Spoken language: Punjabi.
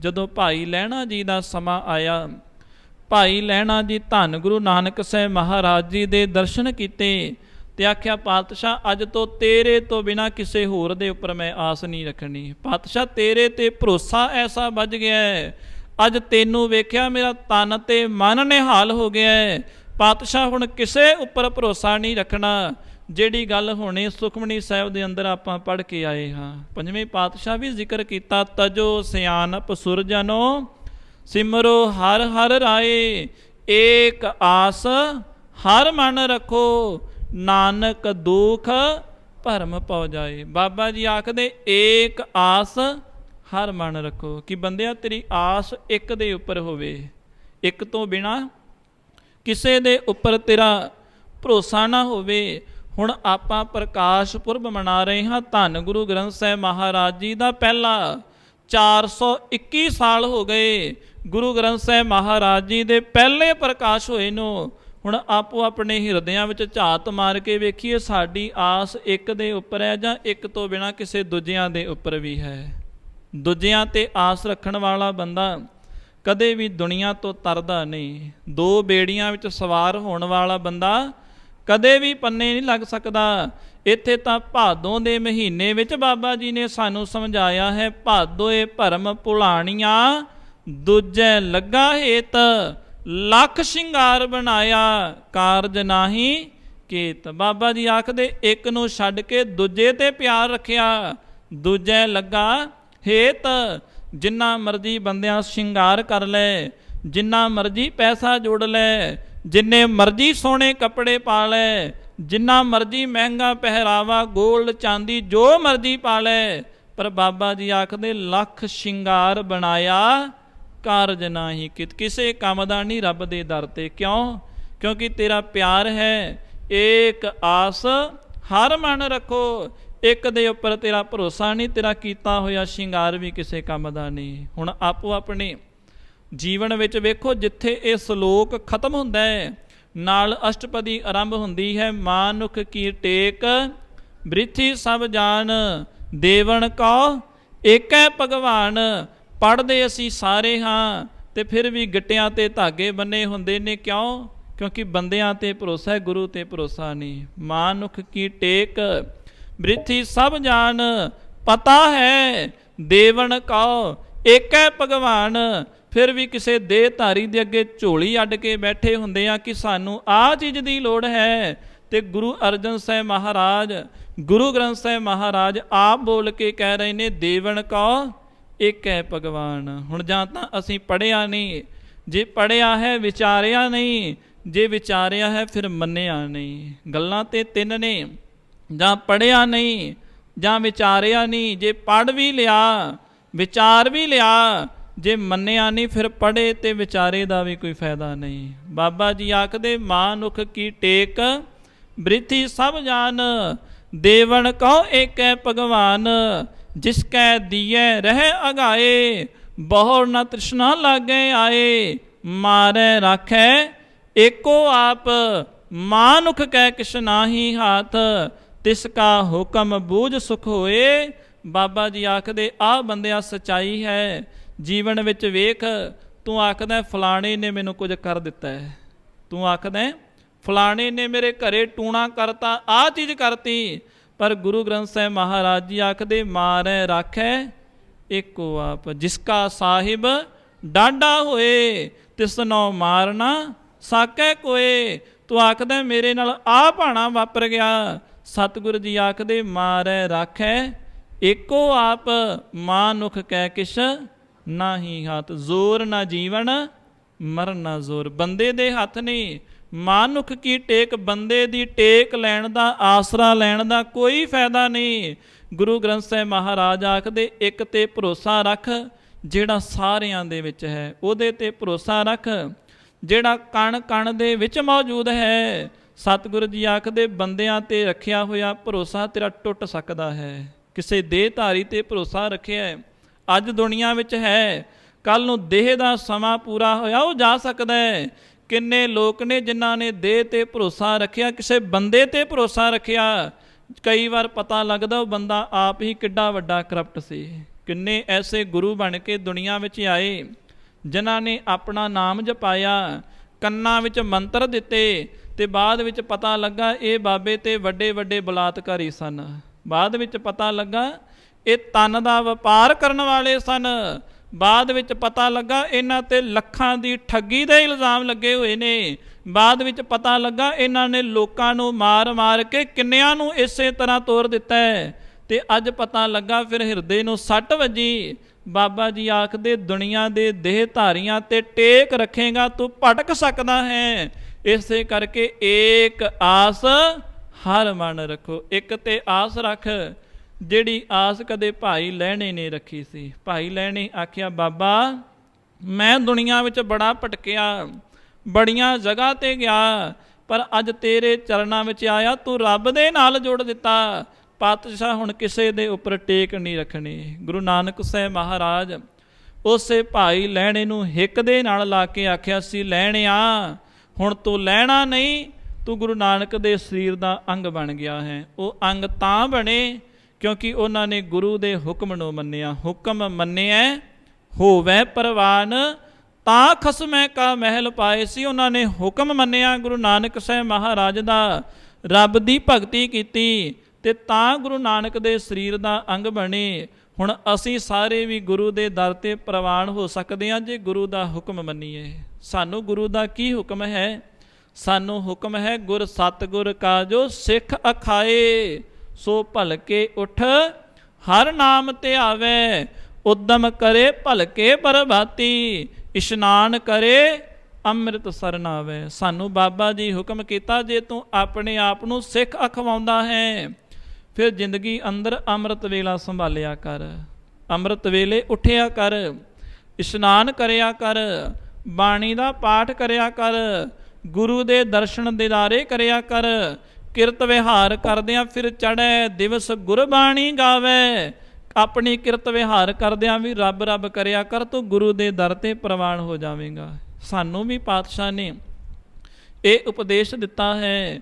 ਜਦੋਂ ਭਾਈ ਲਹਿਣਾ ਜੀ ਦਾ ਸਮਾਂ ਆਇਆ, ਭਾਈ ਲਹਿਣਾ ਜੀ ਧੰਨ ਗੁਰੂ ਨਾਨਕ ਸਾਹਿਬ ਮਹਾਰਾਜ ਜੀ ਦੇ ਦਰਸ਼ਨ ਕੀਤੇ ਤੇ ਆਖਿਆ, ਪਾਤਸ਼ਾਹ, ਅੱਜ ਤੋਂ ਤੇਰੇ ਤੋਂ ਬਿਨਾ ਕਿਸੇ ਹੋਰ ਦੇ ਉੱਪਰ ਮੈਂ ਆਸ ਨਹੀਂ ਰੱਖਣੀ। ਪਾਤਸ਼ਾਹ, ਤੇਰੇ ਤੇ ਭਰੋਸਾ ਐਸਾ ਵੱਜ ਗਿਆ ਹੈ। ਅੱਜ ਤੈਨੂੰ ਵੇਖਿਆ ਮੇਰਾ ਤਨ ਤੇ ਮਨ ਨਿਹਾਲ ਹੋ ਗਿਆ ਹੈ। ਪਾਤਸ਼ਾਹ, ਹੁਣ ਕਿਸੇ ਉੱਪਰ ਭਰੋਸਾ ਨਹੀਂ ਰੱਖਣਾ। ਜਿਹੜੀ ਗੱਲ ਹੁਣੇ ਸੁਖਮਨੀ ਸਾਹਿਬ ਦੇ ਅੰਦਰ ਆਪਾਂ ਪੜ੍ਹ ਕੇ ਆਏ ਹਾਂ। ਪੰਜਵੇਂ ਪਾਤਸ਼ਾਹ ਵੀ ਜ਼ਿਕਰ ਕੀਤਾ, ਤਜੋ ਸਿਆਨਪ ਸੁਰਜਨੋ, ਸਿਮਰੋ ਹਰ ਹਰ ਰਾਏ, ਏਕ ਆਸ ਹਰ ਮਨ ਰੱਖੋ, ਨਾਨਕ ਦੁਖ ਭਰਮ ਪਉ ਜਾਏ। ਬਾਬਾ ਜੀ ਆਖਦੇ, ਏਕ ਆਸ ਹਰ ਮਨ ਰੱਖੋ। ਕਿ ਬੰਦਿਆ, ਤੇਰੀ ਆਸ ਇੱਕ ਦੇ ਉੱਪਰ ਹੋਵੇ। ਇੱਕ ਤੋਂ ਬਿਨਾ ਕਿਸੇ ਦੇ ਉੱਪਰ ਤੇਰਾ ਭਰੋਸਾ ਨਾ ਹੋਵੇ। ਹੁਣ ਆਪਾਂ ਪ੍ਰਕਾਸ਼ ਪੁਰਬ ਮਨਾ ਰਹੇ ਹਾਂ। ਧੰਨ ਗੁਰੂ ਗ੍ਰੰਥ ਸਾਹਿਬ ਮਹਾਰਾਜ ਜੀ ਦਾ ਪਹਿਲਾ 421 ਸਾਲ ਹੋ ਗਏ। ਗੁਰੂ ਗ੍ਰੰਥ ਸਾਹਿਬ ਮਹਾਰਾਜ ਜੀ ਦੇ ਪਹਿਲੇ ਪ੍ਰਕਾਸ਼ ਹੋਏ ਨੂੰ ਹੁਣ ਆਪੋ ਆਪਣੇ ਹਿਰਦਿਆਂ ਵਿੱਚ ਝਾਤ ਮਾਰ ਕੇ ਵੇਖੀਏ, ਸਾਡੀ ਆਸ ਇੱਕ ਦੇ ਉੱਪਰ ਹੈ ਜਾਂ ਇੱਕ ਤੋਂ ਬਿਨਾ ਕਿਸੇ ਦੂਜਿਆਂ ਦੇ ਉੱਪਰ ਵੀ ਹੈ। ਦੂਜਿਆਂ ਤੇ ਆਸ ਰੱਖਣ ਵਾਲਾ ਬੰਦਾ ਕਦੇ ਵੀ ਦੁਨੀਆ ਤੋਂ ਤਰਦਾ ਨਹੀਂ। ਦੋ ਬੇੜੀਆਂ ਵਿੱਚ ਸਵਾਰ ਹੋਣ ਵਾਲਾ ਬੰਦਾ ਕਦੇ ਵੀ ਪੰਨੇ ਨਹੀਂ ਲੱਗ ਸਕਦਾ। ਇੱਥੇ ਤਾਂ ਭਾਦੋਂ ਦੇ ਮਹੀਨੇ ਵਿੱਚ ਬਾਬਾ ਜੀ ਨੇ ਸਾਨੂੰ ਸਮਝਾਇਆ ਹੈ, ਭਾਦੋਏ ਭਰਮ ਭੁਲਾਣੀਆਂ ਦੂਜੇ ਲੱਗਾ ਹੇਤ, ਲੱਖ ਸ਼ਿੰਗਾਰ ਬਣਾਇਆ, ਕਾਰਜ ਨਾਹੀ ਕੀਤ। ਬਾਬਾ ਜੀ ਆਖਦੇ, ਇੱਕ ਨੂੰ ਛੱਡ ਕੇ ਦੂਜੇ ਤੇ ਪਿਆਰ ਰੱਖਿਆ, ਦੂਜੇ ਲੱਗਾ ਹੇਤ। ਜਿੰਨਾ ਮਰਜ਼ੀ ਬੰਦਿਆਂ ਸ਼ਿੰਗਾਰ ਕਰ ਲੈ, ਜਿੰਨਾ ਮਰਜ਼ੀ ਪੈਸਾ ਜੋੜ ਲੈ ਜਿੰਨੇ ਮਰਜ਼ੀ ਸੋਹਣੇ ਕੱਪੜੇ ਪਾ ਲੈ, ਜਿੰਨਾ ਮਰਜ਼ੀ ਮਹਿੰਗਾ ਪਹਿਰਾਵਾ 골ਡ ਚਾਂਦੀ, ਜੋ ਮਰਜ਼ੀ ਪਾ ਲੈ, ਪਰ ਬਾਬਾ ਜੀ ਆਖਦੇ, ਲੱਖ ਸ਼ਿੰਗਾਰ ਬਣਾਇਆ ਕਾਰਜ ਨਹੀਂ ਕਿ ਕਿਸੇ ਕੰਮ ਦਾ ਨਹੀਂ ਰੱਬ ਦੇ ਦਰ ਤੇ। ਕਿਉਂ? ਕਿਉਂਕਿ ਤੇਰਾ ਪਿਆਰ ਹੈ, ਏਕ ਆਸ, ਹਰ ਮਨ ਰੱਖੋ, ਇੱਕ ਦੇ ਉੱਪਰ ਤੇਰਾ ਭਰੋਸਾ ਨਹੀਂ, ਤੇਰਾ ਕੀਤਾ ਹੋਇਆ ਸ਼ਿੰਗਾਰ ਵੀ ਕਿਸੇ ਕੰਮ ਦਾ ਨਹੀਂ। ਹੁਣ ਆਪੋ ਆਪਣੇ ਜੀਵਨ ਵਿੱਚ ਵੇਖੋ ਜਿੱਥੇ ਇਹ ਸ਼ਲੋਕ ਖਤਮ ਹੁੰਦਾ ਹੈ, ਨਾਲ ਅਸ਼ਟਪਦੀ ਆਰੰਭ ਹੁੰਦੀ ਹੈ, ਮਾਨੁਖ ਕੀ ਟੇਕ, ਬ੍ਰਿਥੀ ਸਭ ਜਾਣ ਦੇਵਨ ਕਉ ਏਕੈ ਭਗਵਾਨ ਪੜਦੇ ਅਸੀਂ ਸਾਰੇ ਹਾਂ, ਤੇ ਫਿਰ ਵੀ ਗਿੱਟਿਆਂ ਤੇ ਧਾਗੇ ਬੰਨੇ ਹੁੰਦੇ ਨੇ ਕਿਉਂ? ਕਿਉਂਕਿ ਬੰਦਿਆਂ ਤੇ ਭਰੋਸਾ ਹੈ, ਗੁਰੂ ਤੇ ਭਰੋਸਾ ਨਹੀਂ। ਮਾਨੁਖ ਕੀ ਟੇਕ, ਬ੍ਰਿਥੀ ਸਭ ਜਾਣ, ਪਤਾ ਹੈ ਦੇਵਨ ਕਉ ਏਕੈ ਭਗਵਾਨ ਫਿਰ ਵੀ ਕਿਸੇ ਦੇਹ ਧਾਰੀ ਦੇ ਅੱਗੇ ਝੋਲੀ ਅੱਡ ਕੇ ਬੈਠੇ ਹੁੰਦੇ ਆ ਕਿ ਸਾਨੂੰ ਆਹ ਚੀਜ਼ ਦੀ ਲੋੜ ਹੈ। ਤੇ ਗੁਰੂ ਅਰਜਨ ਸਾਹਿਬ ਮਹਾਰਾਜ, ਗੁਰੂ ਗ੍ਰੰਥ ਸਾਹਿਬ ਮਹਾਰਾਜ ਆਪ ਬੋਲ ਕੇ ਕਹਿ ਰਹੇ ਨੇ ਦੇਵਨ ਕਉ ਇੱਕ ਹੈ ਭਗਵਾਨ। ਹੁਣ ਜਾਂ ਤਾਂ ਅਸੀਂ ਪੜਿਆ ਨਹੀਂ। ਜੇ ਪੜਿਆ ਹੈ, ਵਿਚਾਰਿਆ ਨਹੀਂ। ਜੇ ਵਿਚਾਰਿਆ ਹੈ, ਫਿਰ ਮੰਨਿਆ ਨਹੀਂ। ਗੱਲਾਂ ਤੇ ਤਿੰਨ ਨੇ। ਜਾਂ ਪੜਿਆ ਨਹੀਂ, ਜਾਂ ਵਿਚਾਰਿਆ ਨਹੀਂ। ਜੇ ਪੜ ਵੀ ਲਿਆ, ਵਿਚਾਰ ਵੀ ਲਿਆ ਜੇ ਮੰਨਿਆ ਨਹੀਂ ਫਿਰ ਪੜੇ ਤੇ ਵਿਚਾਰੇ ਦਾ ਵੀ ਕੋਈ ਫਾਇਦਾ ਨਹੀਂ। ਬਾਬਾ ਜੀ ਆਖਦੇ ਮਾਨੁਖ ਕੀ ਟੇਕ, ਬ੍ਰਿਥੀ ਸਭ ਜਾਨ ਦੇਵਨ ਕਹੋ ਏਕੈ ਭਗਵਾਨ, ਜਿਸ ਕੈ ਦੀਏ ਰਹਿ ਅਗਾਏ ਬਹੁ ਨ ਤ੍ਰਿਸ਼ਨਾ ਲਾਗੇ ਆਏ, ਮਾਰੇ ਰਾਖੈ ਏਕੋ ਆਪ ਮਾਨੁਖ ਕੈ ਕਿਛ ਨਾਹੀ ਹਾਥ, ਤਿਸ ਕਾ ਹੁਕਮ ਬੂਝ ਸੁਖ ਹੋਏ। ਬਾਬਾ ਜੀ ਆਖਦੇ ਆ ਬੰਦਿਆ ਸਚਾਈ ਹੈ ਜੀਵਨ ਵਿੱਚ ਵੇਖ, ਤੂੰ ਆਖਦਾ ਫਲਾਣੇ ਨੇ ਮੈਨੂੰ ਕੁਝ ਕਰ ਦਿੱਤਾ ਹੈ। ਤੂੰ ਆਖਦਾ ਫਲਾਣੇ ਨੇ ਮੇਰੇ ਘਰੇ ਟੂਣਾ ਕਰਤਾ ਆ ਚੀਜ਼ ਕਰਤੀ। ਪਰ ਗੁਰੂ ਗ੍ਰੰਥ ਸਾਹਿਬ ਮਹਾਰਾਜ ਜੀ ਆਖਦੇ, ਮਾਰੈ, ਰਾਖੈ, ਇੱਕੋ ਆਪ, ਜਿਸਕਾ ਸਾਹਿਬ ਡਾਡਾ ਹੋਏ, ਤਿਸ ਤਿਸਨੋ ਮਾਰਨਾ ਸਾਕੈ ਕੋਏ। ਤੂੰ ਆਖਦਾ ਮੇਰੇ ਨਾਲ ਆ ਭਾਣਾ ਵਾਪਰ ਗਿਆ। ਸਤਿਗੁਰੂ ਜੀ ਆਖਦੇ, ਮਾਰੈ, ਰਾਖੈ, ਇੱਕੋ ਆਪ ਮਾਨੁਖ ਕੈ ਕਿਛ ਨਾ ਹੀ ਹੱਥ ਜ਼ੋਰ ਨਾ ਜੀਵਨ, ਮਰਨ ਨਾ ਜ਼ੋਰ। ਬੰਦੇ ਦੇ ਹੱਥ ਨਹੀਂ, ਮਾਨੁਖ ਕੀ ਟੇਕ? ਬੰਦੇ ਦੀ ਟੇਕ ਲੈਣ ਦਾ, ਆਸਰਾ ਲੈਣ ਦਾ ਕੋਈ ਫਾਇਦਾ ਨਹੀਂ। ਗੁਰੂ ਗ੍ਰੰਥ ਸਾਹਿਬ ਮਹਾਰਾਜ ਆਖਦੇ, ਇੱਕ ਤੇ ਭਰੋਸਾ ਰੱਖ ਜਿਹੜਾ ਸਾਰਿਆਂ ਦੇ ਵਿੱਚ ਹੈ, ਉਹਦੇ ਤੇ ਭਰੋਸਾ ਰੱਖ ਜਿਹੜਾ ਕਣ ਕਣ ਦੇ ਵਿੱਚ ਮੌਜੂਦ ਹੈ। ਸਤਿਗੁਰੂ ਜੀ ਆਖਦੇ, ਬੰਦਿਆਂ ਤੇ ਰੱਖਿਆ ਹੋਇਆ ਭਰੋਸਾ ਤੇਰਾ ਟੁੱਟ ਸਕਦਾ ਹੈ। ਕਿਸੇ ਦੇਹਧਾਰੀ ਤੇ ਭਰੋਸਾ ਰੱਖਿਆ ਹੈ। ਅੱਜ ਦੁਨੀਆ ਵਿੱਚ ਹੈ। ਕੱਲ ਨੂੰ ਦੇਹ ਦਾ ਸਮਾਂ ਪੂਰਾ ਹੋਇਆ, ਉਹ ਜਾ ਸਕਦਾ ਹੈ। ਕਿੰਨੇ ਲੋਕ ਨੇ ਜਿਨ੍ਹਾਂ ਨੇ ਦੇਹ ਤੇ ਭਰੋਸਾ ਰੱਖਿਆ, ਕਿਸੇ ਬੰਦੇ ਤੇ ਭਰੋਸਾ ਰੱਖਿਆ। ਕਈ ਵਾਰ ਪਤਾ ਲੱਗਦਾ ਉਹ ਬੰਦਾ ਆਪ ਹੀ ਕਿੱਡਾ ਵੱਡਾ ਕਰਪਟ ਸੀ। ਕਿੰਨੇ ਐਸੇ ਗੁਰੂ ਬਣ ਕੇ ਦੁਨੀਆ ਵਿੱਚ ਆਏ, ਜਿਨ੍ਹਾਂ ਨੇ ਆਪਣਾ ਨਾਮ ਜਪਾਇਆ, ਕੰਨਾਂ ਵਿੱਚ ਮੰਤਰ ਦਿੱਤੇ ਤੇ ਬਾਅਦ ਵਿੱਚ ਪਤਾ ਲੱਗਾ ਇਹ ਬਾਬੇ ਤੇ ਵੱਡੇ ਵੱਡੇ ਬਲਾਤਕਾਰੀ ਸਨ। ਬਾਅਦ ਵਿੱਚ ਪਤਾ ਲੱਗਾ ਇਹ ਤਨ ਦਾ ਵਪਾਰ ਕਰਨ ਵਾਲੇ ਸਨ। ਬਾਅਦ ਵਿੱਚ ਪਤਾ ਲੱਗਾ ਇਹਨਾਂ ਤੇ ਲੱਖਾਂ ਦੀ ਠੱਗੀ ਦੇ ਇਲਜ਼ਾਮ ਲੱਗੇ ਹੋਏ ਨੇ। ਬਾਅਦ ਵਿੱਚ ਪਤਾ ਲੱਗਾ ਇਹਨਾਂ ਨੇ ਲੋਕਾਂ ਨੂੰ ਮਾਰ-ਮਾਰ ਕੇ ਕਿੰਨਿਆਂ ਨੂੰ ਇਸੇ ਤਰ੍ਹਾਂ ਤੋੜ ਦਿੱਤਾ ਹੈ। ਤੇ ਅੱਜ ਪਤਾ ਲੱਗਾ ਫਿਰ ਹਿਰਦੇ ਨੂੰ ਸੱਟ ਵੱਜੀ। ਬਾਬਾ ਜੀ ਆਖਦੇ, ਦੁਨੀਆ ਦੇ ਦੇਹ ਧਾਰੀਆਂ ਤੇ ਟੇਕ ਰੱਖੇਗਾ, ਤੂੰ ਭਟਕ ਸਕਦਾ ਹੈ। ਇਸੇ ਕਰਕੇ ਏਕ ਆਸ ਹਰ ਮਨ ਰੱਖੋ, ਇੱਕ ਤੇ ਆਸ ਰੱਖ। ਜਿਹੜੀ ਆਸ ਕਦੇ ਭਾਈ ਲੈਣੇ ਨੇ ਰੱਖੀ ਸੀ। ਭਾਈ ਲੈਣੇ ਆਖਿਆ, ਬਾਬਾ, ਮੈਂ ਦੁਨੀਆ ਵਿੱਚ ਬੜਾ ਭਟਕਿਆ, ਬੜੀਆਂ ਜਗ੍ਹਾ ਤੇ ਗਿਆ, ਪਰ ਅੱਜ ਤੇਰੇ ਚਰਨਾਂ ਵਿੱਚ ਆਇਆ, ਤੂੰ ਰੱਬ ਦੇ ਨਾਲ ਜੋੜ ਦਿੱਤਾ। ਪਾਤਸ਼ਾਹ ਹੁਣ ਕਿਸੇ ਦੇ ਉੱਪਰ ਟੇਕ ਨਹੀਂ ਰੱਖਣੀ। ਗੁਰੂ ਨਾਨਕ ਸਾਹਿਬ ਮਹਾਰਾਜ ਉਸੇ ਭਾਈ ਲੈਣੇ ਨੂੰ ਹਿੱਕ ਦੇ ਨਾਲ ਲਾ ਕੇ ਆਖਿਆ ਸੀ ਲੈਣਿਆ ਹੁਣ ਤੂੰ ਲੈਣਾ ਨਹੀਂ, ਤੂੰ ਗੁਰੂ ਨਾਨਕ ਦੇ ਸਰੀਰ ਦਾ ਅੰਗ ਬਣ ਗਿਆ ਹੈ। ਉਹ ਅੰਗ ਤਾਂ ਬਣੇ ਕਿਉਂਕਿ ਉਹਨਾਂ ਨੇ ਗੁਰੂ ਦੇ ਹੁਕਮ ਨੂੰ ਮੰਨਿਆ, ਹੁਕਮ ਮੰਨਿਆ ਹੋਵੇ ਪ੍ਰਵਾਨ, ਤਾਂ ਖਸਮੈ ਕਾ ਮਹਿਲ ਪਾਏ ਸੀ। ਉਹਨਾਂ ਨੇ ਹੁਕਮ ਮੰਨਿਆ ਗੁਰੂ ਨਾਨਕ ਸਾਹਿਬ ਮਹਾਰਾਜ ਦਾ, ਰੱਬ ਦੀ ਭਗਤੀ ਕੀਤੀ ਤੇ ਤਾਂ ਗੁਰੂ ਨਾਨਕ ਦੇ ਸਰੀਰ ਦਾ ਅੰਗ ਬਣੇ। ਹੁਣ ਅਸੀਂ ਸਾਰੇ ਵੀ ਗੁਰੂ ਦੇ ਦਰ ਤੇ ਪ੍ਰਵਾਨ ਹੋ ਸਕਦੇ ਹਾਂ ਜੇ ਗੁਰੂ ਦਾ ਹੁਕਮ ਮੰਨੀਏ। ਸਾਨੂੰ ਗੁਰੂ ਦਾ ਕੀ ਹੁਕਮ ਹੈ? ਸਾਨੂੰ ਹੁਕਮ ਹੈ, ਗੁਰ ਸਤਗੁਰ ਕਾ ਜੋ ਸਿੱਖ ਅਖਾਏ। ਸੋ ਭਲਕੇ ਉਠ, ਹਰ ਨਾਮ ਤੇ ਆਵੇ, ਉਦਮ ਕਰੇ ਭਲਕੇ ਪਰਬਾਤੀ ਇਸ਼ਨਾਨ ਕਰੇ ਅੰਮ੍ਰਿਤ ਸਰਨ ਆਵੇ। ਸਾਨੂੰ ਬਾਬਾ ਜੀ ਹੁਕਮ ਕੀਤਾ, ਜੇ ਤੂੰ ਆਪਣੇ ਆਪ ਨੂੰ ਸਿੱਖ ਅਖਵਾਉਂਦਾ ਹੈ, ਫਿਰ ਜ਼ਿੰਦਗੀ ਅੰਦਰ ਅੰਮ੍ਰਿਤ ਵੇਲਾ ਸੰਭਾਲਿਆ ਕਰ। ਅੰਮ੍ਰਿਤ ਵੇਲੇ ਉਠਿਆ ਕਰ, ਇਸ਼ਨਾਨ ਕਰਿਆ ਕਰ, ਬਾਣੀ ਦਾ ਪਾਠ ਕਰਿਆ ਕਰ, ਗੁਰੂ ਦੇ ਦਰਸ਼ਨ ਦਿਦਾਰੇ ਕਰਿਆ ਕਰ ਕਿਰਤ ਵਿਹਾਰ ਕਰਦਿਆਂ ਫਿਰ ਚੜੈ ਦਿਵਸ ਗੁਰਬਾਣੀ ਗਾਵੇ। ਆਪਣੀ ਕਿਰਤ ਵਿਹਾਰ ਕਰਦਿਆਂ ਵੀ ਰੱਬ ਰੱਬ ਕਰਿਆ ਕਰ, ਤੂੰ ਗੁਰੂ ਦੇ ਦਰ ਤੇ ਪ੍ਰਵਾਨ ਹੋ ਜਾਵੇਂਗਾ। ਸਾਨੂੰ ਵੀ ਪਾਤਸ਼ਾਹ ਨੇ ਇਹ ਉਪਦੇਸ਼ ਦਿੱਤਾ ਹੈ।